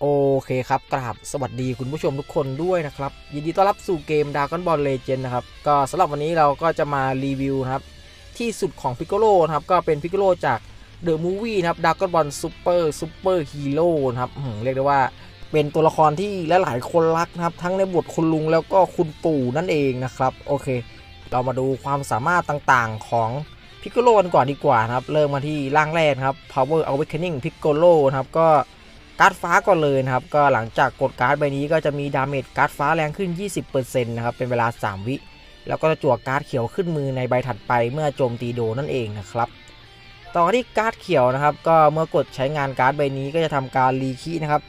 โอเคครับกราบสวัสดีคุณผู้ชมทุกคนด้วยนะครับ ยินดีต้อนรับสู่เกม Dragon Ball Legend นะครับ ก็สำหรับวันนี้เราก็จะมารีวิวนะครับ ที่สุดของพิกโกโลนะครับ ก็เป็นพิกโกโลจาก The Movie นะครับ Dragon Ball Super Super Hero นะครับเรียกได้ว่าเป็นตัวละครที่ลหลายคนรักนะครับ ทั้งในบทคุณลุงแล้วก็คุณปู่นั่นเองนะครับ โอเค เรามาดูความสามารถต่างๆของพิกโกโลกันก่อนดีกว่านะครับ เริ่มมาที่ร่างแรกครับ Power Awakening Piccolo นะครับก็ การ์ดฟ้าก่อนเลยนะครับ ก็หลังจากกดการ์ดใบนี้ก็จะมีดาเมจการ์ดฟ้าแรงขึ้น 20%นะครับ เป็นเวลา 3 วิ แล้วก็จะจั่วการ์ดเขียวขึ้นมือในใบถัดไปเมื่อโจมตีโดนนั่นเองนะครับ ต่อที่การ์ดเขียวนะครับ ก็เมื่อกดใช้งานการ์ดใบนี้ก็จะทำการรีคีนะครับ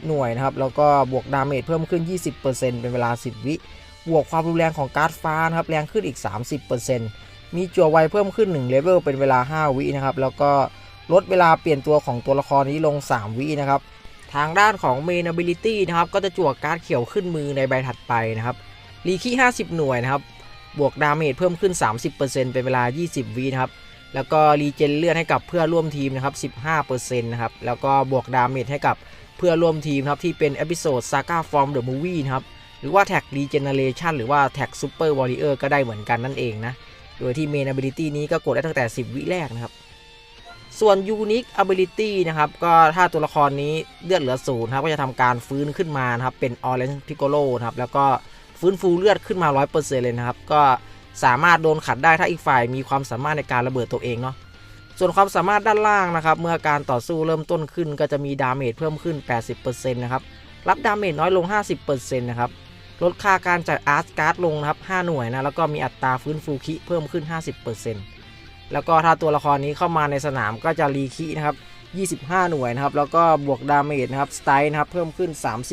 30 หน่วยนะครับ แล้วก็บวกดาเมจเพิ่มขึ้น 20%เป็นเวลา 10 วิ บวกความรุนแรงของการ์ดฟ้านะครับ แรงขึ้นอีก 30%มีจั่วไวเพิ่มขึ้น1เลเวลเป็นเวลา 5 วินะครับ แล้วก็ ลดเวลาเปลี่ยนตัวของตัวละครนี้ลง 3 วินะครับ ทางด้านของ Main Ability นะครับ ก็จะจั่วการ์ดเขียวขึ้นมือในใบถัดไปนะครับ รีคี50 หน่วยนะครับ บวกดาเมจเพิ่มขึ้น 30%เป็นเวลา 20 วินะครับ แล้วก็รีเจนเลือดให้กับเพื่อร่วมทีมนะครับ 15%นะครับ แล้วก็บวกดาเมจให้กับเพื่อร่วมทีมครับที่เป็นเอพิโซด Saga from the Movie นะครับ หรือว่าแท็ก Regeneration หรือว่าแท็ก Super Warrior ก็ได้เหมือนกันนั่นเองนะ โดยที่ Main Ability นี้ก็กดได้ตั้งแต่ 10 วิแรกนะครับ ส่วน Unique Ability นะครับ ก็ถ้าตัวละครนี้เลือดเหลือศูนย์ครับ ก็จะทำการฟื้นขึ้นมานะครับ เป็น Orange Piccolo นะครับ แล้วก็ฟื้นฟูเลือดขึ้นมา 100%เลยนะครับ ก็สามารถโดนขัดได้ถ้าอีกฝ่ายมีความสามารถในการระเบิดตัวเองเนาะ ส่วนความสามารถด้านล่างนะครับ เมื่อการต่อสู้เริ่มต้นขึ้น ก็จะมีดาเมจเพิ่มขึ้น 80%นะครับ รับดาเมจน้อยลง 50%นะครับ ลดค่าการจ่ายอาร์ตการ์ดลงนะครับ 5 หน่วยนะ แล้วก็มีอัตราฟื้นฟูคิเพิ่มขึ้น 50% แล้วก็ถ้าตัวละครนี้เข้ามาในสนามก็จะรีคินะครับ 25 หน่วยนะครับ แล้วก็บวกดาเมจนะครับ สไตล์นะครับ เพิ่มขึ้น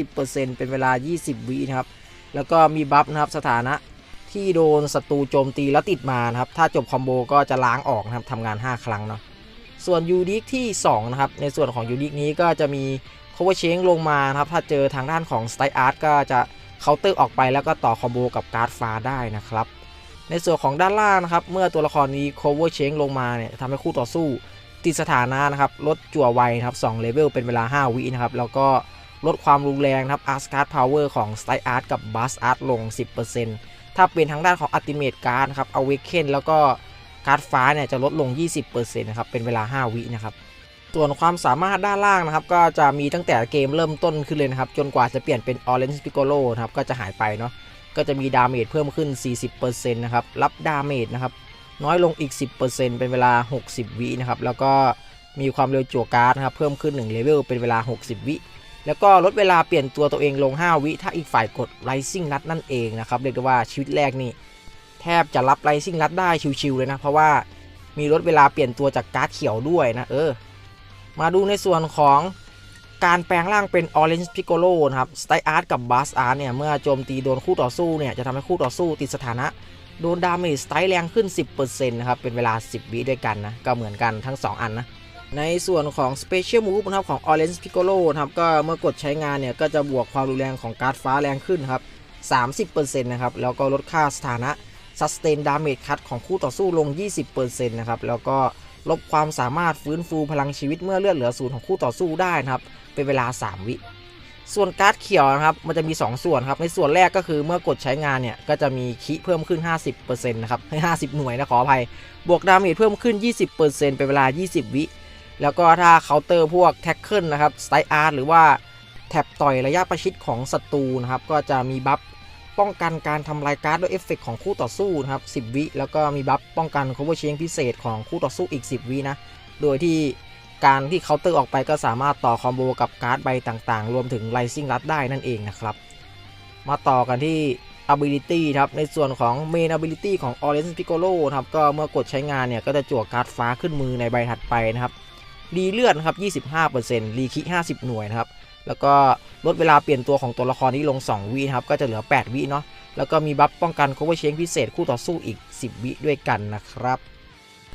30%เป็นเวลา 20 วินะครับ แล้วก็มีบัฟนะครับ สถานะที่โดนศัตรูโจมตีแล้วติดมานะครับ ถ้าจบคอมโบก็จะล้างออกนะครับทำงาน 5 ครั้งเนาะ ส่วนยูนิคที่ 2 นะครับ ในส่วนของยูนิคนี้ก็จะมี cover change ลงมานะครับ ถ้าเจอทางด้านของ style art ก็จะเคาน์เตอร์ออกไปแล้วก็ต่อคอมโบกับการ์ดฟ้าได้นะครับ ในส่วนของด้านล่างนะครับ เมื่อตัวละครนี้ cover change ลงมาเนี่ยทำให้คู่ต่อสู้ ติดสถานะนะครับ ลดจั่วไวนะครับ2เลเวลเป็นเวลา 5 วินะครับ แล้วก็ลดความรุนแรงนะครับ Art Card Power ของ Style Art กับ Bust Art ลง 10%ถ้าเป็นทางด้านของ Ultimate Card นะครับ Awaken แล้วก็การ์ดฟ้าเนี่ยจะลดลง 20%นะครับเป็นเวลา 5 วินะครับส่วนความสามารถด้านล่างนะครับ ก็จะมีตั้งแต่เกมเริ่มต้นขึ้นเลยนะครับ จนกว่าจะเปลี่ยนเป็น Orange Piccolo นะครับก็จะหายไปเนาะ ก็จะมีดาเมจเพิ่มขึ้น 40%นะครับ รับดาเมจนะครับ น้อยลงอีก 10%เป็นเวลา 60 วินะครับ แล้วก็มีความเร็วจั่วการ์ดนะครับ เพิ่มขึ้น1เลเวลเป็นเวลา 60 วิ แล้วก็ลดเวลาเปลี่ยนตัวตัวเองลง 5 วิถ้าอีกฝ่ายกด Rising นัดนั่นเองนะครับ เรียกได้ว่าชีวิตแรกนี่แทบจะรับ Rising นัดได้ชิวๆเลยนะ เพราะว่ามีลดเวลาเปลี่ยนตัวจากการ์ดเขียวด้วยนะ เออ มาดูในส่วนของ การแปลงร่างเป็น Orange Piccolo นะครับ Style Art กับ Bust Art เนี่ย เมื่อโจมตีโดนคู่ต่อสู้เนี่ย จะทำให้คู่ต่อสู้ติดสถานะ โดนดาเมจสไตล์แรงขึ้น 10%นะครับ เป็นเวลา 10 วิด้วยกันนะ ก็เหมือนกันทั้ง 2 อันนะ ในส่วนของ Special Move นะครับของ Orange Piccolo นะครับ ก็เมื่อกดใช้งานเนี่ย ก็จะบวกความรุนแรงของการ์ดฟ้าแรงขึ้นครับ 30%นะครับ แล้วก็ลดค่าสถานะ Sustain Damage Cut ของคู่ต่อสู้ลง 20%นะครับแล้วก็ลบความสามารถฟื้นฟูพลังชีวิตเมื่อเลือดเหลือศูนย์ของคู่ต่อสู้ได้นะครับ เป็นเวลา 3 วิ ส่วนการ์ดเขียวนะครับ มันจะมี 2 ส่วนครับ ในส่วนแรกก็คือเมื่อกดใช้งานเนี่ย ก็จะมีคิเพิ่มขึ้น 50%นะครับให้ 50 หน่วยนะขออภัย บวกดาเมจเพิ่มขึ้น 20%เป็นเวลา 20 วิ แล้วก็ถ้าเคาน์เตอร์พวกแท็กเกิลนะครับสไตล์อาร์หรือว่าแท็บต่อยระยะประชิดของศัตรูนะครับ ก็จะมีบัฟป้องกันการทำลายการ์ดด้วยเอฟเฟกของคู่ต่อสู้นะครับ 10 วิ แล้วก็มีบัฟป้องกัน cover change พิเศษของคู่ต่อสู้อีก 10 วินะ โดยที่ การที่เคาน์เตอร์ออกไปก็สามารถต่อคอมโบกับการ์ดใบต่างๆ รวมถึง Rising รัดได้นั่นเองนะครับ มาต่อกันที่ ability ครับ ในส่วนของ main ability ของ Orange Piccolo ครับก็เมื่อกดใช้งานเนี่ย ก็จะจั่วการ์ดฟ้าขึ้นมือในใบถัดไปนะครับรีเลือดนครับ 25%รีคิ50 หน่วยนะครับ แล้วก็ลดเวลาเปลี่ยนตัวของตัวละครนี้ลง 2 วิครับ ก็จะเหลือ 8 วิเนาะ แล้วก็มีบัฟป้องกัน cover change พิเศษคู่ต่อสู้อีก 10 วิด้วยกันนะครับ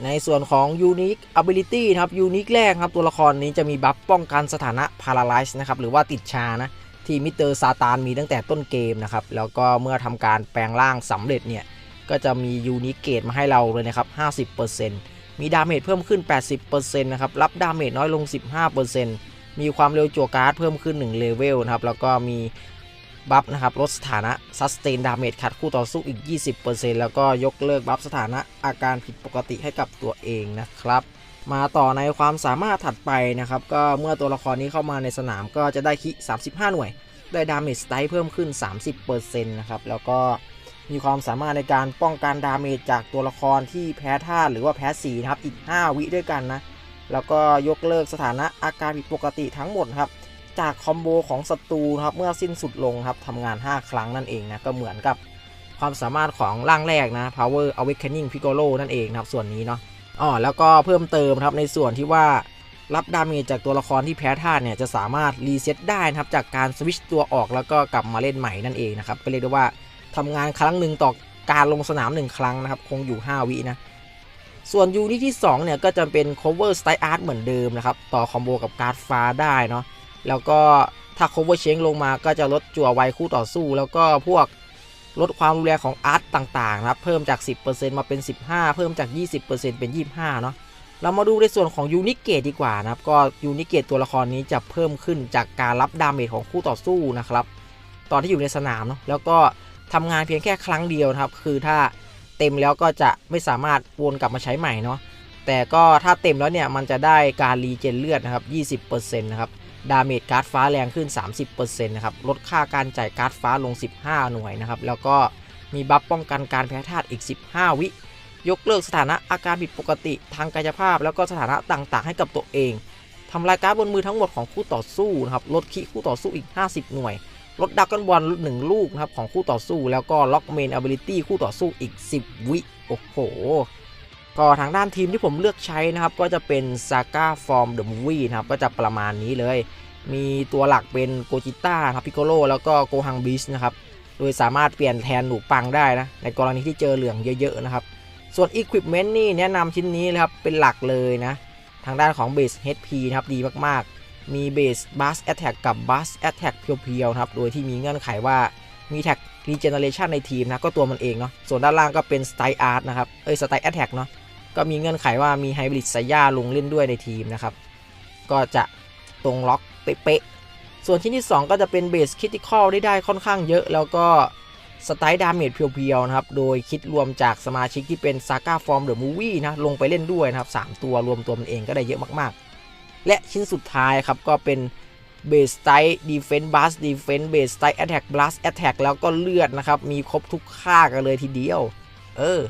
ในส่วนของ Unique Ability นะครับ Unique แรกครับ ตัวละครนี้จะมีบัฟป้องกันสถานะ Paralyze นะครับ หรือว่าติดชานะ ที่มิสเตอร์ซาตานมีตั้งแต่ต้นเกมนะครับ แล้วก็เมื่อทำการแปลงร่างสำเร็จเนี่ย ก็จะมี Unique Gate มาให้เราเลยนะครับ 50%มีดาเมจเพิ่มขึ้น 80%นะครับ รับดาเมจน้อยลง 15%มีความเร็วจั่วการ์ดเพิ่มขึ้น 1 เลเวลนะครับ แล้วก็มี บัฟนะครับลดสถานะ sustain damage ขัดคู่ต่อสู้อีก 20%แล้วก็ยกเลิกบัฟสถานะอาการผิดปกติให้กับตัวเองนะครับ มาต่อในความสามารถถัดไปนะครับ ก็เมื่อตัวละครนี้เข้ามาในสนามก็จะได้คิ 35 หน่วย ได้ดาเมจสไตล์เพิ่มขึ้น 30%นะครับ แล้วก็มีความสามารถในการป้องกันดาเมจจากตัวละครที่แพ้ธาหรือว่าแพ้สีนะครับอีก 5 วิด้วยกันนะแล้วก็ยกเลิกสถานะอาการผิดปกติทั้งหมดครับ จากคอมโบของศัตรูครับเมื่อสิ้นสุดลงครับทำงาน 5 ครั้งนั่นเองนะก็เหมือนกับความสามารถของร่างแรกนะ Power Awakening Piccolo นั่นเองนะครับส่วนนี้เนาะอ๋อแล้วก็เพิ่มเติมครับในส่วนที่ว่ารับดาเมจจากตัวละครที่แพ้ธาตุเนี่ยจะสามารถรีเซ็ตได้นะครับจากการสวิตช์ตัวออกแล้วก็กลับมาเล่นใหม่นั่นเองนะครับก็เรียกได้ว่าทำงานครั้งหนึ่งต่อการลงสนาม 1 ครั้งนะครับคงอยู่ 5 วินะส่วนยูนิตที่2เนี่ยก็จะเป็น cover style art เหมือนเดิมนะครับต่อคอมโบกับการ์ดฟ้าได้เนาะ แล้วก็ถ้า cover change ลงมาก็จะลดจั่วไวคู่ต่อสู้ แล้วก็พวกลดความรุนแรงของอาร์ตต่างๆนะครับ เพิ่มจาก 10%มาเป็น 15 เพิ่มจาก 20%เป็น 25 เนาะเรามาดูในส่วนของยูนิเกตดีกว่านะครับ ก็ยูนิเกตตัวละครนี้จะเพิ่มขึ้นจากการรับดาเมจของคู่ต่อสู้นะครับ ตอนที่อยู่ในสนามเนาะแล้วก็ทำงานเพียงแค่ครั้งเดียวนะครับ คือถ้าเต็มแล้วก็จะไม่สามารถวนกลับมาใช้ใหม่เนาะ แต่ก็ถ้าเต็มแล้วเนี่ยมันจะได้การรีเจนเลือดนะครับ 20%นะครับ ดาเมจการ์ดฟ้าแรงขึ้น 30%นะครับ ลดค่าการจ่ายการ์ดฟ้าลง 15 หน่วยนะครับ แล้วก็มีบัฟป้องกันการแพ้ธาตุอีก 15 วิ ยกเลิกสถานะอาการผิดปกติทางกายภาพ แล้วก็สถานะต่างๆ ให้กับตัวเองทำลายการ์ดบนมือทั้งหมดของคู่ต่อสู้นะครับ ลดคีคู่ต่อสู้อีก 50 หน่วย ลดดักกันบอลหนึ่งลูกนะครับของคู่ต่อสู้ แล้วก็ล็อกเมนอ b i l i t y คู่ต่อสู้อีก 10 วิ โอ้โห ก็ทางด้านทีมที่ผมเลือกใช้นะครับ ก็จะเป็น Saga Form The Movie นะครับ ก็จะประมาณนี้เลย มีตัวหลักเป็นโกจิต้าครับพิโกโลแล้วก็โกฮังบิชนะครับ โดยสามารถเปลี่ยนแทนหนูปังได้นะ ในกรณีที่เจอเหลืองเยอะๆนะครับ ส่วน Equipment นี่แนะนำชิ้นนี้เลยครับ เป็นหลักเลยนะ ทางด้านของ Base HP นะครับดีมากๆ มี Base Bus Attack กับ Bus Attack เพียวๆนะครับ โดยที่มีเงื่อนไขว่ามีแท็ก Regeneration ในทีมนะก็ตัวมันเองเนาะ ส่วนด้านล่างก็เป็น Style Art นะครับ เอ้ย Style Attack เนาะ ก็มีเงื่อนไขว่ามี Hybrid ไซย่าลงเล่นด้วยในทีมนะครับ ก็จะตรงล็อกเป๊ะๆ ส่วนชิ้นที่ 2 ก็จะเป็นเบสคิติคอลได้ได้ค่อนข้างเยอะ แล้วก็สไตล์ดาเมจเพียวๆนะครับ โดยคิดรวมจากสมาชิกที่เป็นซาก้าฟอร์มเดอะมูวี่นะ ลงไปเล่นด้วยนะครับ 3 ตัวรวมตัวมันเองก็ได้เยอะมากๆ และชิ้นสุดท้ายครับก็เป็นเบสสไตล์ดีเฟนต์บัสดีเฟนต์เบสสไตล์แอตแทกบลัสแอตแทกแล้วก็เลือดนะครับ มีครบทุกค่ากันเลยทีเดียว เออ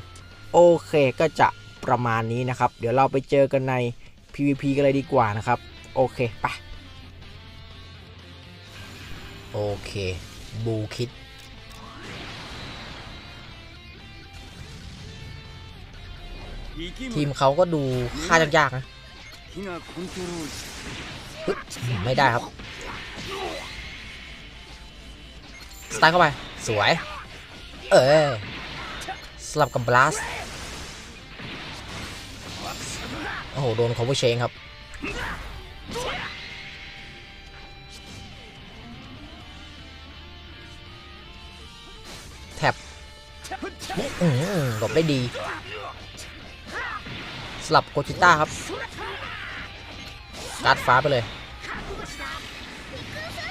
โอเคก็จะ ประมาณนี้นะครับ เดี๋ยวเราไปเจอกันใน PVP กันเลยดีกว่านะครับ โอเคไปโอเค บูคิด ทีมเขาก็ดูค่ายากๆนะปึ๊บไม่ได้ครับสไตล์เข้าไป สวย เออสลับกับบลัส โอ้โห โดนคอมโบเชงครับ แท็บอืมหลบได้ดี สลับโกจิต้าครับ การ์ดฟ้าไปเลย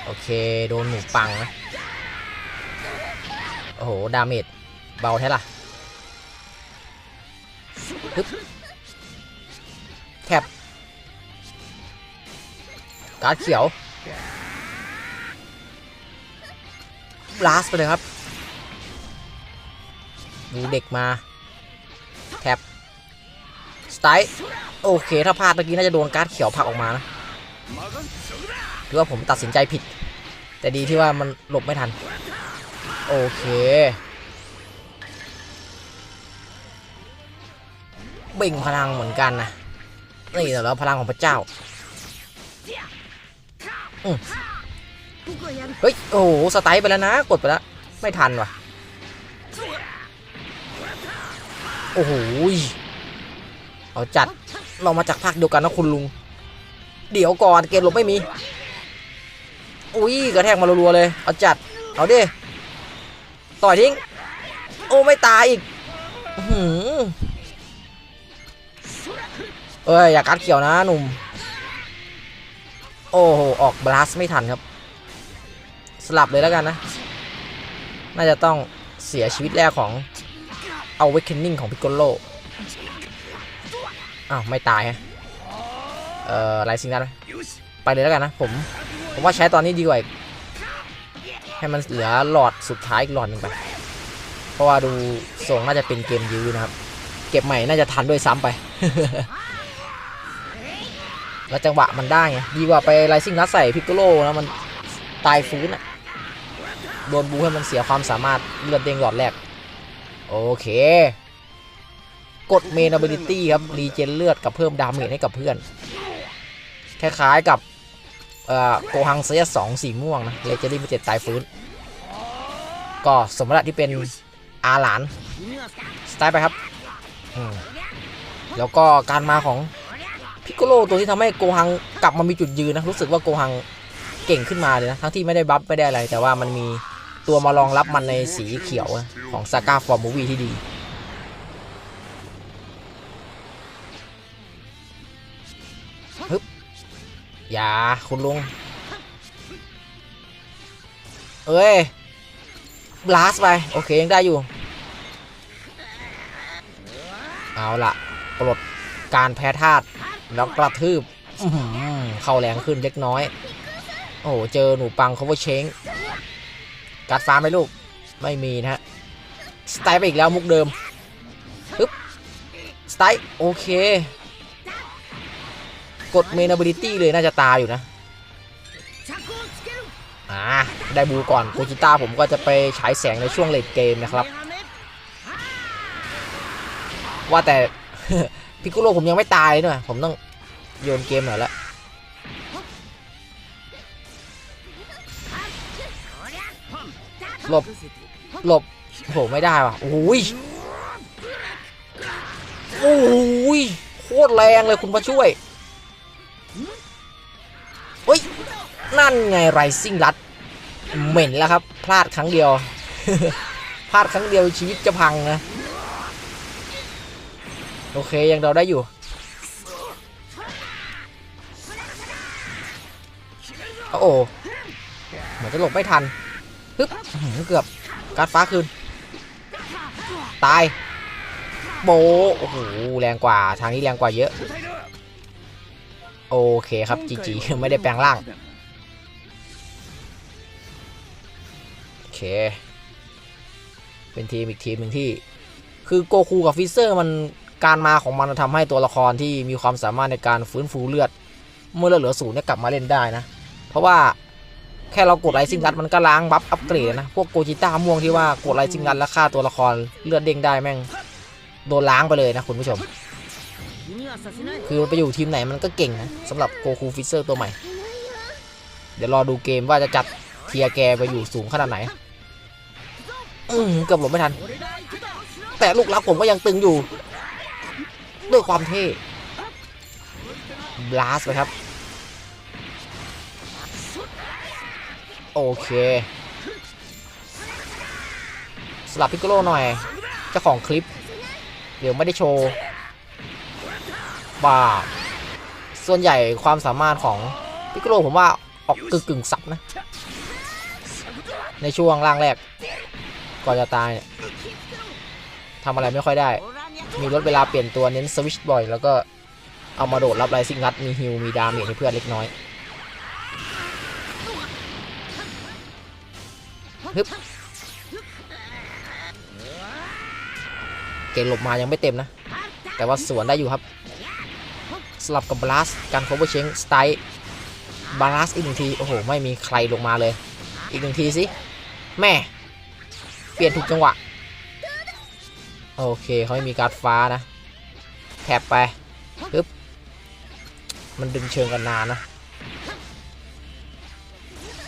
โอเค โดนหนูปังนะ โอ้โห ดาเมจเบาแท้ล่ะปึ๊บ แท็บการ์ดเขียวลาสไปเลยครับดูเด็กมาแท็บสไตล์โอเค ถ้าพลาดเมื่อกี้น่าจะโดนการ์ดเขียวผักออกมานะถือว่าผมตัดสินใจผิด แต่ดีที่ว่ามันหลบไม่ทัน โอเคเบ่งพลังเหมือนกันนะ นี่แล้วพลังของพระเจ้าเฮ้ย โอ้โห สไตล์ไปแล้วนะ กดไปแล้ว ไม่ทันว่ะ โอ้โห เอาจัด เรามาจากภาคเดียวกันนะคุณลุง เดี๋ยวก่อนเกมหลบไม่มี อุ้ยกระแทกมารัวๆเลย เอาจัด เอาดิ ต่อยทิ้ง โอ้ ไม่ตายอีก หือ เอ้ยอย่ากัดเขียวนะหนุ่ม โอ้โห ออกบลัสไม่ทันครับ สลับเลยแล้วกันนะ น่าจะต้องเสียชีวิตแรกของ Awakening ของพิกโกโลอ้าวไม่ตายฮะเอ่อไรสิ่งนั้นไปเลยแล้วกันนะผมผมว่าใช้ตอนนี้ดีกว่าให้มันเหลือหลอดสุดท้ายอีกหลอดหนึ่งไป เพราะว่าดูทรงน่าจะเป็นเกมยื้อนะครับ เก็บใหม่น่าจะทันด้วยซ้ำไป แล้วจังหวะมันได้ไงดีกว่าไปไรซิ่งนัดใส่พิกโกโลนะมันตายฟื้นอะโดนบูให้มันเสียความสามารถเลือดเด้งหลอดแรก โอเค กดเมน a b i l i t y ครับ รีเจนเลือดกับเพิ่มดาเมจให้กับเพื่อน คล้ายๆกับโกฮังเซียสองสีม่วงนะเลเจอรี่มิเต็ดตายฟื้น ก็สมรรถที่เป็นอาหลาน สไตล์ไปครับ แล้วก็การมาของ พิกโกโลตัวที่ทำให้โกฮังกลับมามีจุดยืนนะรู้สึกว่าโกฮังเก่งขึ้นมาเลยนะทั้งที่ไม่ได้บัฟไม่ได้อะไร แต่ว่ามันมีตัวมารองรับมันในสีเขียวของซาก้าฟอร์มูวีที่ดีฮึบอย่าคุณลุง เอ้ยบลาสไป โอเค ยังได้อยู่ เอาละปลดการแพ้ธาตุ แล้วกระทืบเข้าแรงขึ้นเล็กน้อย โอ้โหเจอหนูปัง cover change กัดฟ้าไหมลูก ไม่มีนะฮะ สไตล์ไปอีกแล้วมุกเดิมปึ๊บสไตล์โอเค กดเมน ability เลยน่าจะตายอยู่นะ อ่า ได้บูก่อนโกจิต้าผมก็จะไปฉายแสงในช่วงเลดเกมนะครับ ว่าแต่ พิกโกโลผมยังไม่ตายเลยด้วยผมต้องโยนเกมหน่อยละหลบหลบโอ้โหไม่ได้ว่ะโอ้ยโอ้ยโคตรแรงเลยคุณพระช่วยเฮ้ยนั่นไงไรซิ่งรัดเหม็นแล้วครับ พลาดครั้งเดียว พลาดครั้งเดียวชีวิตจะพังนะ โอเคยังเราได้อยู่โอ้โหเหมือนจะหลบไม่ทันฮึบเกือบการดฟ้าคืน ตาย โบโอ้โหแรงกว่าทางนี้แรงกว่าเยอะ โอเคครับจีจีไม่ได้แปลงร่างโอเค เป็นทีมอีกทีมหนึ่งที่ คือโกคูกับฟิเซอร์มัน การมาของมันทำให้ตัวละครที่มีความสามารถในการฟื้นฟูเลือด เมื่อเลือดเหลือศูนย์เนี่ยกลับมาเล่นได้นะ เพราะว่าแค่เรากดไลซิงรัดมันก็ล้างบัฟอัปเกรดนะ พวกโกจิต้าม่วงที่ว่ากดไลซิงรัดแล้วฆ่าตัวละครเลือดเด้งได้แม่งโดนล้างไปเลยนะคุณผู้ชม คือไปอยู่ทีมไหนมันก็เก่งนะสำหรับโกคูฟิเซอร์ตัวใหม่ เดี๋ยวรอดูเกมว่าจะจัดเทียแกไปอยู่สูงขนาดไหนอืมเกือบหลบไม่ทัน แต่ลูกรักผมก็ยังตึงอยู่ ด้วยความเท่บลาสไปครับ โอเค สลับพิกโกโลหน่อย เจ้าของคลิป เดี๋ยวไม่ได้โชว์บ้าส่วนใหญ่ความสามารถของพิกโกโลผมว่าออกกึ่งกึ่งสับนะ ในช่วงล่างแรก ก่อนจะตายเนี่ยทำอะไรไม่ค่อยได้ มีลดเวลาเปลี่ยนตัวเน้นสวิชบ่อย แล้วก็เอามาโดดรับไรซิงัด มีฮิลมีดาเมจให้เพื่อนเล็กน้อยฮึบเกณฑ์หลบมายังไม่เต็มนะ แต่ว่าสวนได้อยู่ครับ สลับกับบลัสการโคเวอร์เชงสไตล์บลัสอีกหนึ่งที โอ้โห ไม่มีใครลงมาเลย อีกหนึ่งทีสิ แม่ เปลี่ยนถูกจังหวะ โอเคเขาไม่มีการ์ดฟ้านะแถบไปปึ๊บมันดึงเชิงกันนานนะ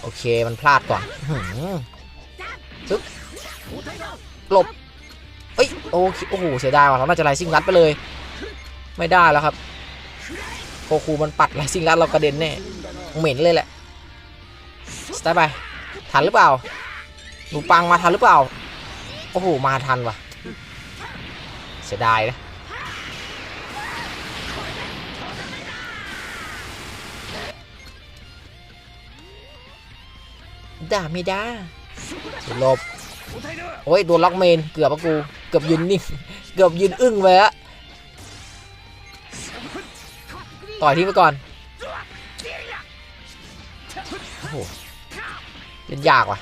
โอเคมันพลาดก่อนปึ๊บหลบเอ้ยโอเคโอ้โหเสียดายว่ะเราน่าจะไลซิ่งรัดไปเลย ไม่ได้แล้วครับโคคูมันปัดไลซิ่งรัดเรากระเด็นแน่เหม็นเลยแหละสไตล์ไปทันหรือเปล่าหนูปังมาทันหรือเปล่าโอ้โหมาทันว่ะ สียดายนะด่าไม่ได้หลบโอ้ยโดนล็อกเมน เกือบปะกู เกือบยืนนิ่ง เกือบยืนอึ้งไปอะต่อยทิ้งไปก่อน โอ้โหเล่นยากว่ะ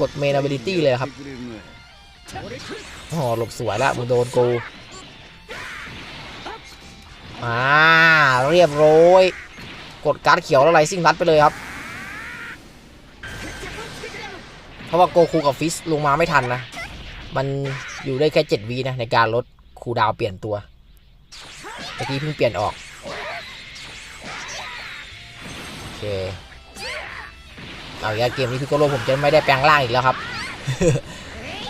กดเมน ability เลยครับ โอ้หลบสวยล้วมึงโดนกูอ่าเรียบร้อยกดการ์ดเขียวแล้วไรซิ่งรัดไปเลยครับ เพราะว่าโกคูกับฟิสลงมาไม่ทันนะ มันอยู่ได้แค่7วีนะ ในการลดคูดาวเปลี่ยนตัวเมื่อกี้เพิ่งเปลี่ยนออก โอเค เอาอีกแล้วเกมนี้พิโกโลผมจะไม่ได้แปลงร่างอีกแล้วครับ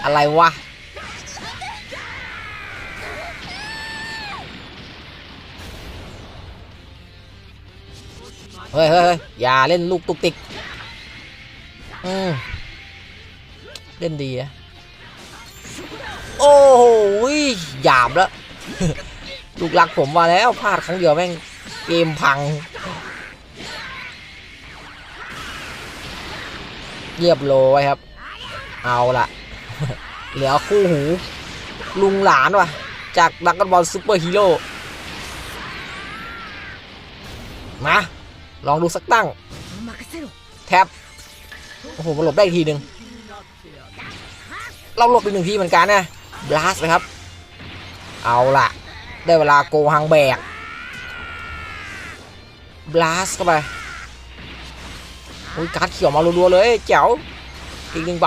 อะไรวะ เฮ้ยเฮ้ยอย่าเล่นลูกตุกติก อืมเล่นดีนะโอ้โหหยาบแล้วลูกหลักผมมาแล้วพลาดครั้งเดียวแม่งเกมพัง เรียบร้อยครับ เอาละ เหลือคู่หู ลุงหลานว่ะ จากดักกันบอลซูเปอร์ฮีโร่มา ลองดูสักตั้ง แท็บ โอ้โหหลบได้อีกทีหนึ่งเราหลบอีกหนึ่งทีเหมือนกันนะบลัสนะครับ เอาล่ะ ได้เวลาโกหังแบกบลัสเข้าไปโอ้ยการ์ดเขียวมารัวๆเลยแจ๋วอีกหนึ่งใบ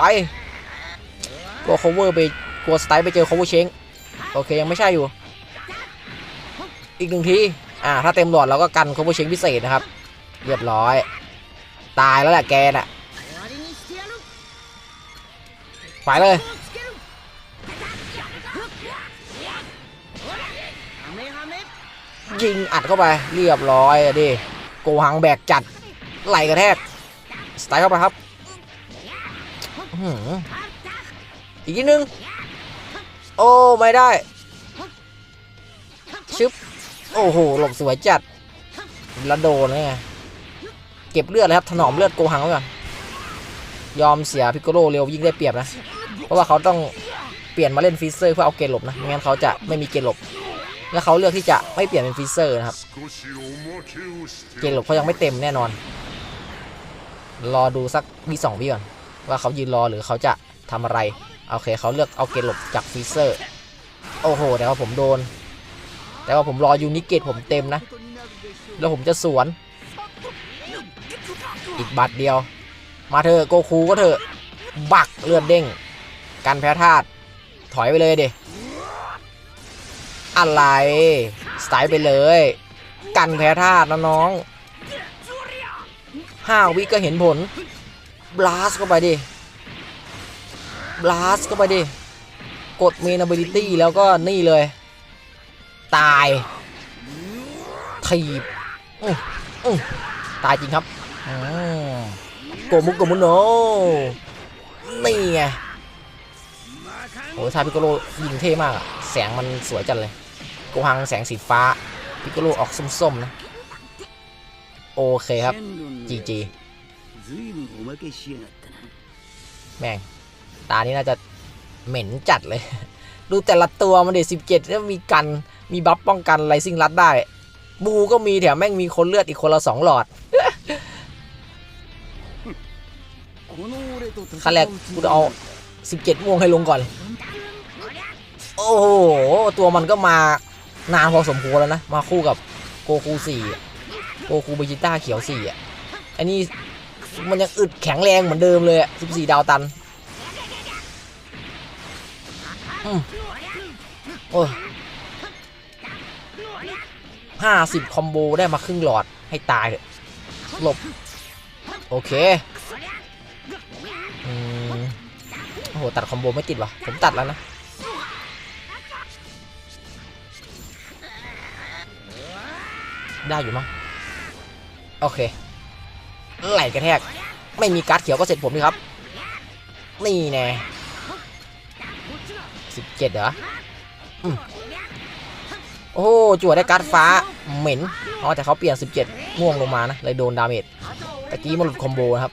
กลัว cover ไปกลัวสไตล์ไปเจอ cover เช้งโอเคยังไม่ใช่อยู่ อีกหนึ่งทีอ่าถ้าเต็มหลอดเราก็กัน cover เช้งพิเศษนะครับ เรียบร้อย ตายแล้วแหละแกน่ะไปเลยยิงอัดเข้าไปเรียบร้อยดิโกหังแบกจัดไหลกระแทกสไตล์เข้าไปครับ อีกนิดนึง โอ้ไม่ได้ ชึบ โอ้โห หลบสวยจัดแล้วโดนไงเก็บเลือดเลยครับ ถนอมเลือดโกหังไว้ก่อน ยอมเสียพิกโกโลเร็วยิ่งได้เปรียบนะ เพราะว่าเขาต้องเปลี่ยนมาเล่นฟิเซอร์เพื่อเอาเกณฑ์หลบนะ ไม่งั้นเขาจะไม่มีเกณฑ์หลบ และเขาเลือกที่จะไม่เปลี่ยนเป็นฟิเซอร์นะครับ เกณฑ์หลบเขายังไม่เต็มแน่นอน รอดูสักวีสองวิก่อน ว่าเขายืนรอหรือเขาจะทำอะไร โอเคเขาเลือกเอาเกณฑ์หลบจากฟิเซอร์ โอ้โห แต่ว่าผมโดน แต่ว่าผมรอยูนิเกตผมเต็มนะ แล้วผมจะสวน อีกบัตรเดียว มาเถอะโกคูก็เถอะ บักเลือดเด้ง กันแพ้ธาตุถอยไปเลยดิอะไร สไตล์ไปเลย กันแพ้ธาตุนะน้องห้าวิก็เห็นผล บลาสเข้าไปดิ บลัสก็ไปดิ กดเมนอเบลิตี้แล้วก็นี่เลย ตายถีบตายจริงครับโกมุกโกมุโนนี่ไงโอ้ยทาพิโกโลยิงเท่มากอะแสงมันสวยจังเลยโกหังแสงสีฟ้า พิโกโลออกส้มๆนะ โอเคครับจีจีแม่ง ตานี้น่าจะเหม็นจัดเลย ดูแต่ละตัวมันเด็ดสิบเจ็ดแล้วมีกันมีบัฟป้องกันไรซิ่งรัดได้ บูก็มีแถมแม่งมีคนเลือดอีกคนละสองหลอดขันแรกกูเอาสิบเจ็ดม่วงให้ลงก่อน โอ้โห ตัวมันก็มานานพอสมควรแล้วนะ มาคู่กับโกคูสี่โกคูเบจิต้าเขียวสี่อะอันนี้มันยังอึดแข็งแรงเหมือนเดิมเลยสิบสี่ดาวตัน โอ้ห้าสิบคอมโบได้มาครึ่งหลอดให้ตายเถอะหลบ โอเคอโอ้โห ตัดคอมโบไม่ติดวะผมตัดแล้วนะ ได้อยู่มั้งโอเค ไหลกระแทก ไม่มีการ์ดเขียวก็เสร็จผมดีครับ นี่แน่ เจ็ดเหรออืมโอ้โหจั่วได้การ์ดฟ้าเหม็นอ๋อแต่เขาเปลี่ยน 17 ม่วงลงมานะ เลยโดนดาเมจตะกี้มันหลุดคอมโบนะครับ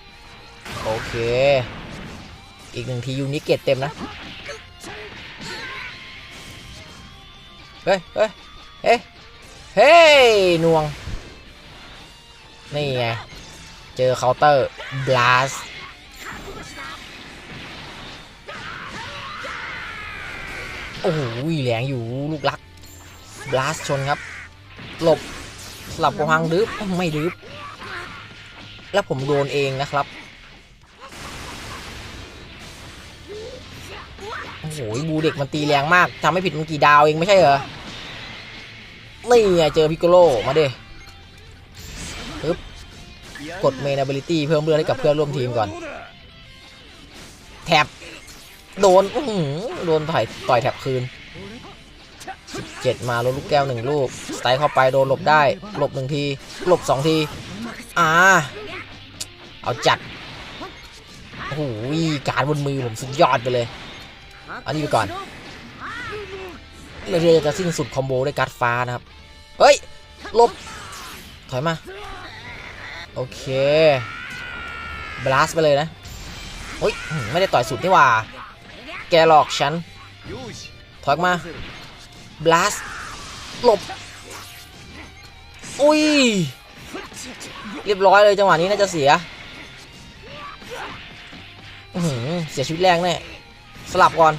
โอเค อีกหนึ่งทียูนิเกตเต็มนะ เฮ้ยเฮ้ยเฮ้ยเฮ้ยนวง นี่ไง เจอเคาน์เตอร์บลาส โอ้โหแหลงอยู่ลูกรักบลาสชนครับ หลบสลับกระพังดึบไม่ดึบแล้วผมโดนเองนะครับโอ้โหบูเด็กมันตีแรงมากทำไม่ผิดมันกี่ดาวเองไม่ใช่เหรอนี่เจอพิกโลมาเดิปึ๊บกดเมน ability เพิ่มเลือดให้กับเพื่อนร่วมทีมก่อน แท็บ โดนอืโดนต่อยต่อยแท็บคืน 17 มาลดลูกแก้วหนึ่งลูกสไตล์เข้าไปโดนหลบได้หลบหนึ่งทีหลบสองทีอ่าเอาจัดโอ้โหการบนมือผมสุดยอดไปเลย อันนี้ไปก่อนเรือจะสิ้นสุดคอมโบด้วยการฟ้านะครับ เฮ้ยหลบ ถอยมา โอเค บลัสไปเลยนะโอ้ย ไม่ได้ต่อยสุดนี่หว่า แกหลอกฉัน ถอยมาบลัสหลบ อุ้ย เรียบร้อยเลยจังหวะนี้น่าจะเสียเสียชีวิตแรงแน่สลับก่อน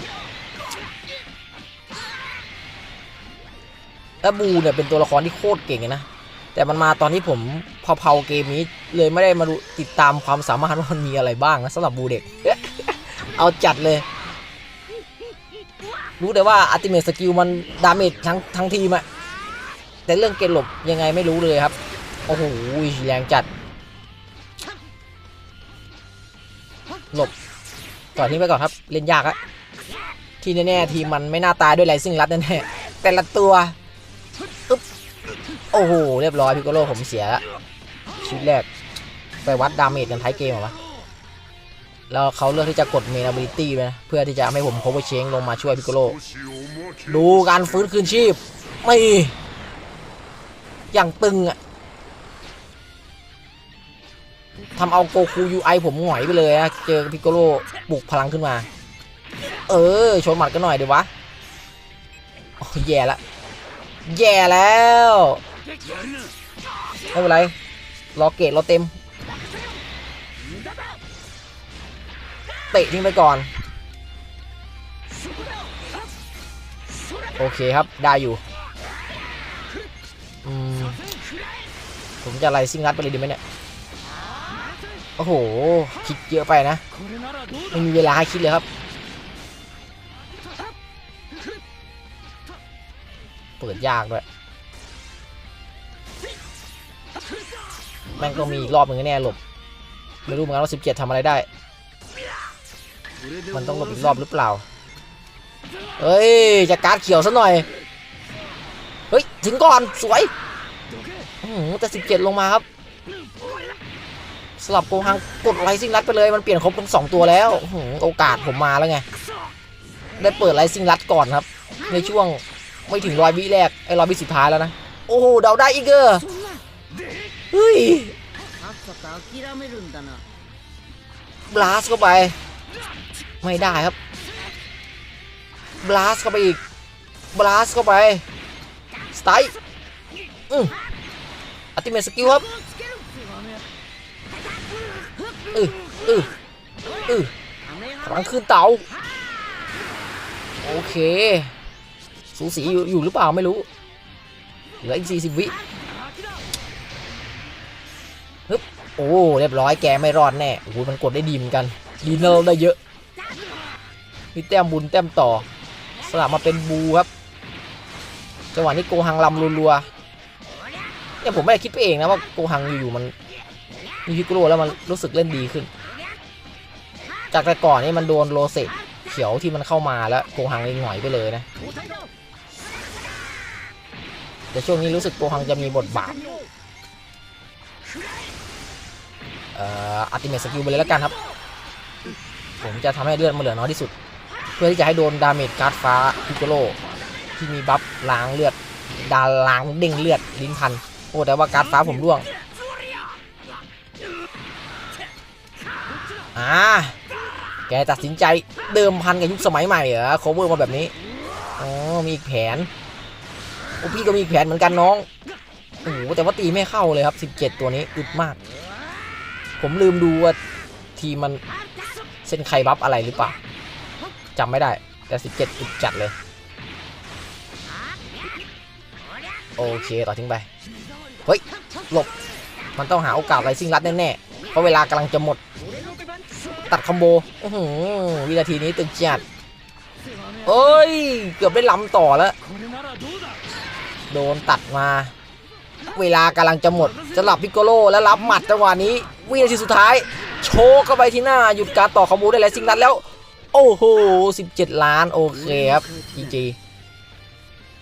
แล้วบูเนี่ยเป็นตัวละครที่โคตรเก่งนะ แต่มันมาตอนที่ผมเผาๆเกมนี้เลยไม่ได้มาดูติดตามความสามารถว่ามันมีอะไรบ้างนะสำหรับบูเด็ก เอาจัดเลย รู้แต่ว่าอัติเม e สกิลมันดาเมจทั้งทั้งทีมอะแต่เรื่องเกณฑ์หลบยังไงไม่รู้เลยครับ โอ้โหแรงจัด หลบต่อทิ้งไปก่อนครับ เล่นยากอะที่แน่ๆทีมมันไม่น่าตายด้วยไรซิ่งรัดแน่ๆแต่ละตัวอึ๊บโอ้โห เรียบร้อยพิโกโลผมเสียละชีวิตแรก ไปวัดดาเมจกันท้ายเกมเหรอวะ แล้วเขาเลือกที่จะกดเมน ability ไปนะเพื่อที่จะให้ผม cover change ลงมาช่วยพิกโกโล ดูการฟื้นคืนชีพ ไม่ อย่างตึงอะทำเอาโกคูยูไอผมหงอยไปเลยนะเจอพิกโกโลปลุกพลังขึ้นมา เออ ชนหมัดกันหน่อยดีวะโอ้แย่ละ แย่แล้ว ไม่เป็นไร รอเกตราเต็ม เตะทิ้งไปก่อน โอเคครับได้อยู่ผมจะอะไรซิงรัดไปเลยดีไหมเนี่ย โอ้โห คิดเยอะไปนะ ไม่มีเวลาให้คิดเลยครับ เปิดยากด้วย แม่งต้องมีอีกรอบหนึ่งแน่หลบ ไม่รู้เหมือนกันว่า17ทำอะไรได้ มันต้องหลบอีกรอบหรือเปล่า เฮ้ย จะการเขียวซะหน่อย เฮ้ย ถึงก่อนสวยแต่สิบเจ็ดลงมาครับ สลับโกฮังกดไลซิงรัดไปเลย มันเปลี่ยนครบทั้งสองตัวแล้ว โอกาสผมมาแล้วไง ได้เปิดไลซิงรัดก่อนครับ ในช่วงไม่ถึงร้อยวิแรก ไอ้ร้อยวิสุดท้ายแล้วนะ โอ้โห เดาได้อีกเกอร์เฮ้ยบลาสเข้าไป ไม่ได้ครับบลาสเข้าไปอีกบลาสเข้าไปสไตล์อืมอัติเมสกิลครับเออเออเอพลังขึ้นเตาโอเค สูสีอยู่อยู่หรือเปล่าไม่รู้ เหลืออีก40วิฮึบโอ้ เรียบร้อยแกไม่รอดแน่โอ้โหมันกดได้ดีเหมือนกันดีเนลได้เยอะ มีแต้มบุญแต้มต่อ สลับมาเป็นบูครับ จังหวะนี้โกหังลำรัวๆเนี่ยผมไม่ได้คิดไปเองนะว่าโกหังอยู่ๆมันมีพิกโรแล้วมันรู้สึกเล่นดีขึ้น จากแต่ก่อนนี่มันโดนโรเซเขียวที่มันเข้ามาแล้วโกหังเลยหงอยไปเลยนะ แต่ช่วงนี้รู้สึกโกหังจะมีบทบาทเอ่ออัติเมตสกิลไปเลยแล้วกันครับ ผมจะทำให้เลือดมันเหลือน้อยที่สุด พื่อที่จะให้โดนดาเมจการ์ดฟ้าพิกโกโลที่มีบัฟล้างเลือดดาล้างเด้งเลือดลิ้นพัน โอ้แต่ว่าการ์ดฟ้าผมร่วงอ่าแกตัดสินใจเดิมพันกับยุคสมัยใหม่เหรอ cover มาแบบนี้อ๋อมีอีกแผนโอ้พี่ก็มีอีกแผนเหมือนกันน้องโอ้โหแต่ว่าตีไม่เข้าเลยครับ 17 ตัวนี้อึดมาก ผมลืมดูว่าทีมันเส้นไคบัฟอะไรหรือเปล่า จำไม่ได้ แต่ 17อึดจัดเลย โอเค ต่อทิ้งไป เฮ้ย หลบ มันต้องหาโอกาสไรซิ่งรัดแน่ๆ เพราะเวลากำลังจะหมด ตัดคอมโบวินาทีนี้ตึงจัดเอ้ย เกือบได้ล้ำต่อแล้ว โดนตัดมา เวลากำลังจะหมดจะหลับพิกโกโลแล้วรับหมัดจังหวะนี้วินาทีสุดท้าย โชกเข้าไปที่หน้าหยุดการต่อคอมโบได้แล้วซิงรัดแล้ว โอ้โห 17 ล้าน โอเคครับจีจี